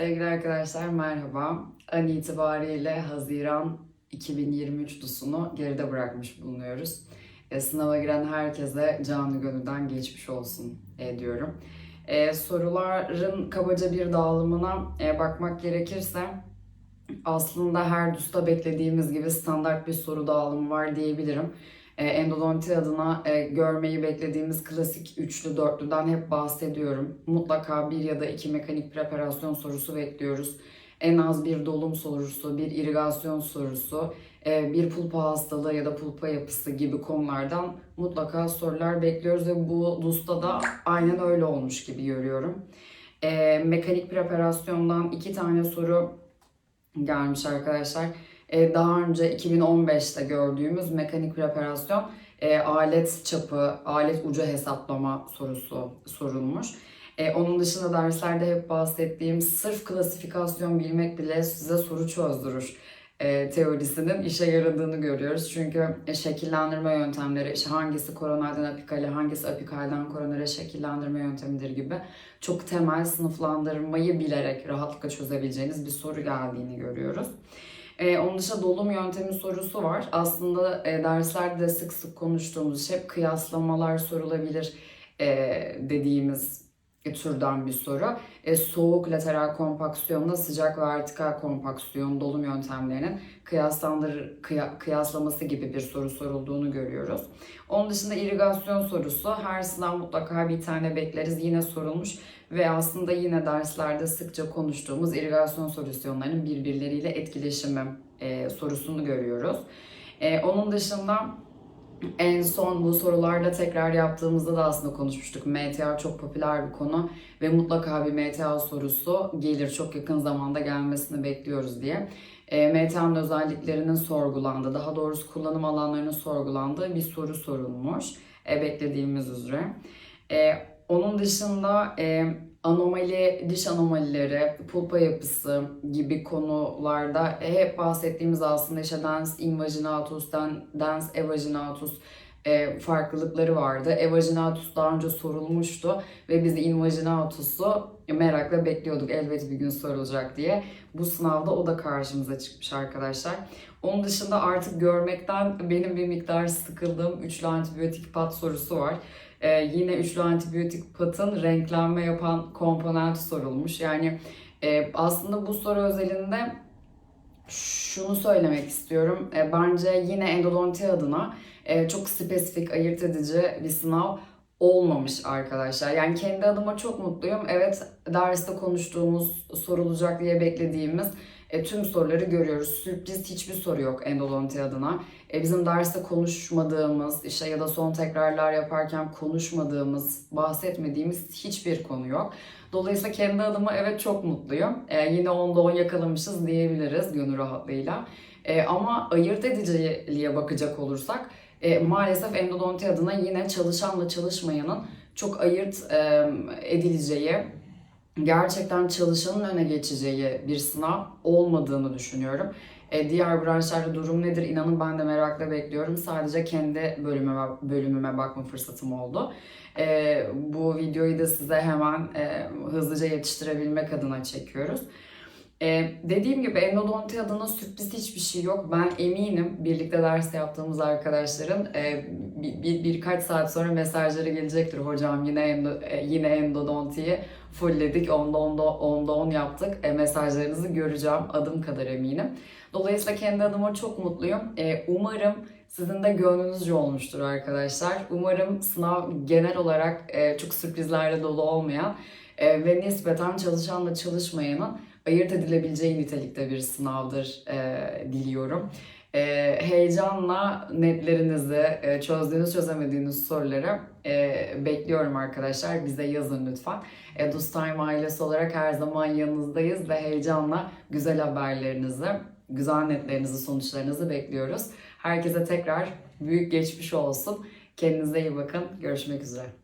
Sevgili arkadaşlar merhaba. An itibariyle Haziran 2023 DUS'unu geride bırakmış bulunuyoruz. E, sınava giren herkese canı gönülden geçmiş olsun e, diyorum. E, soruların kabaca bir dağılımına e, bakmak gerekirse aslında her DUS'ta beklediğimiz gibi standart bir soru dağılımı var diyebilirim. E, endodonti adına e, görmeyi beklediğimiz klasik üçlü dörtlüden hep bahsediyorum. Mutlaka bir ya da iki mekanik preparasyon sorusu bekliyoruz. En az bir dolum sorusu, bir irigasyon sorusu, e, bir pulpa hastalığı ya da pulpa yapısı gibi konulardan mutlaka sorular bekliyoruz ve bu DUS'ta da aynen öyle olmuş gibi görüyorum. Mekanik preparasyondan iki tane soru gelmiş arkadaşlar. Ee, daha önce 2015'te gördüğümüz mekanik preparasyon e, alet çapı, alet ucu hesaplama sorusu sorulmuş. E, onun dışında derslerde hep bahsettiğim sırf klasifikasyon bilmek bile size soru çözdürür e, teorisinin işe yaradığını görüyoruz. Çünkü e, şekillendirme yöntemleri, işte hangisi koronardan apikale, hangisi apikalden koronara şekillendirme yöntemidir gibi çok temel sınıflandırmayı bilerek rahatlıkla çözebileceğiniz bir soru geldiğini görüyoruz. Ee, onun dışında dolum yöntemi sorusu var. Aslında e, derslerde de sık sık konuştuğumuz hep kıyaslamalar sorulabilir e, dediğimiz türden bir soru. E, soğuk lateral kompaksiyonla sıcak vertikal kompaksiyon dolum yöntemlerinin kıyaslandır, kıya, kıyaslaması gibi bir soru sorulduğunu görüyoruz. Onun dışında irigasyon sorusu her sınav mutlaka bir tane bekleriz. Yine sorulmuş ve aslında yine derslerde sıkça konuştuğumuz irigasyon solüsyonlarının birbirleriyle etkileşimi e, sorusunu görüyoruz. E, onun dışında en son bu sorularda tekrar yaptığımızda da aslında konuşmuştuk. MTA çok popüler bir konu ve mutlaka bir MTA sorusu gelir. Çok yakın zamanda gelmesini bekliyoruz diye. E, MTA'nın özelliklerinin sorgulandığı, daha doğrusu kullanım alanlarının sorgulandığı bir soru sorulmuş. E, beklediğimiz üzere. E, onun dışında e, anomali, diş anomalileri, pulpa yapısı gibi konularda hep bahsettiğimiz aslında işte dens invaginatus, dens evaginatus e, farklılıkları vardı. Evaginatus daha önce sorulmuştu ve biz invaginatus'u merakla bekliyorduk elbet bir gün sorulacak diye. Bu sınavda o da karşımıza çıkmış arkadaşlar. Onun dışında artık görmekten benim bir miktar sıkıldığım üçlü antibiyotik pat sorusu var. Ee, yine üçlü antibiyotik patın renklenme yapan komponenti sorulmuş. Yani e, aslında bu soru özelinde şunu söylemek istiyorum. E, bence yine endodonti adına e, çok spesifik, ayırt edici bir sınav olmamış arkadaşlar. Yani kendi adıma çok mutluyum. Evet derste konuştuğumuz, sorulacak diye beklediğimiz e, tüm soruları görüyoruz. Sürpriz hiçbir soru yok endodonti adına. E, bizim derste konuşmadığımız, işte ya da son tekrarlar yaparken konuşmadığımız, bahsetmediğimiz hiçbir konu yok. Dolayısıyla kendi adıma evet çok mutluyum. E, yine onda 10 yakalamışız diyebiliriz gönül rahatlığıyla. E, ama ayırt ediciliğe bakacak olursak e, maalesef endodonti adına yine çalışanla çalışmayanın çok ayırt e, edileceği, gerçekten çalışanın öne geçeceği bir sınav olmadığını düşünüyorum. E, diğer branşlarda durum nedir? İnanın ben de merakla bekliyorum. Sadece kendi bölümüme, bölümüme bakma fırsatım oldu. E, bu videoyu da size hemen e, hızlıca yetiştirebilmek adına çekiyoruz. Ee, dediğim gibi endodonti adına sürpriz hiçbir şey yok. Ben eminim birlikte ders yaptığımız arkadaşların e, bir, bir, birkaç saat sonra mesajları gelecektir. Hocam yine endo, e, yine endodontiyi fullledik. Onda onda onda on yaptık. E, mesajlarınızı göreceğim. Adım kadar eminim. Dolayısıyla kendi adıma çok mutluyum. E, umarım sizin de gönlünüzce olmuştur arkadaşlar. Umarım sınav genel olarak e, çok sürprizlerle dolu olmayan e, ve nispeten çalışanla çalışmayanın ayırt edilebileceği nitelikte bir sınavdır e, diliyorum. E, heyecanla netlerinizi, e, çözdüğünüz çözemediğiniz soruları e, bekliyorum arkadaşlar. Bize yazın lütfen. E, Time ailesi olarak her zaman yanınızdayız ve heyecanla güzel haberlerinizi, güzel netlerinizi, sonuçlarınızı bekliyoruz. Herkese tekrar büyük geçmiş olsun. Kendinize iyi bakın. Görüşmek üzere.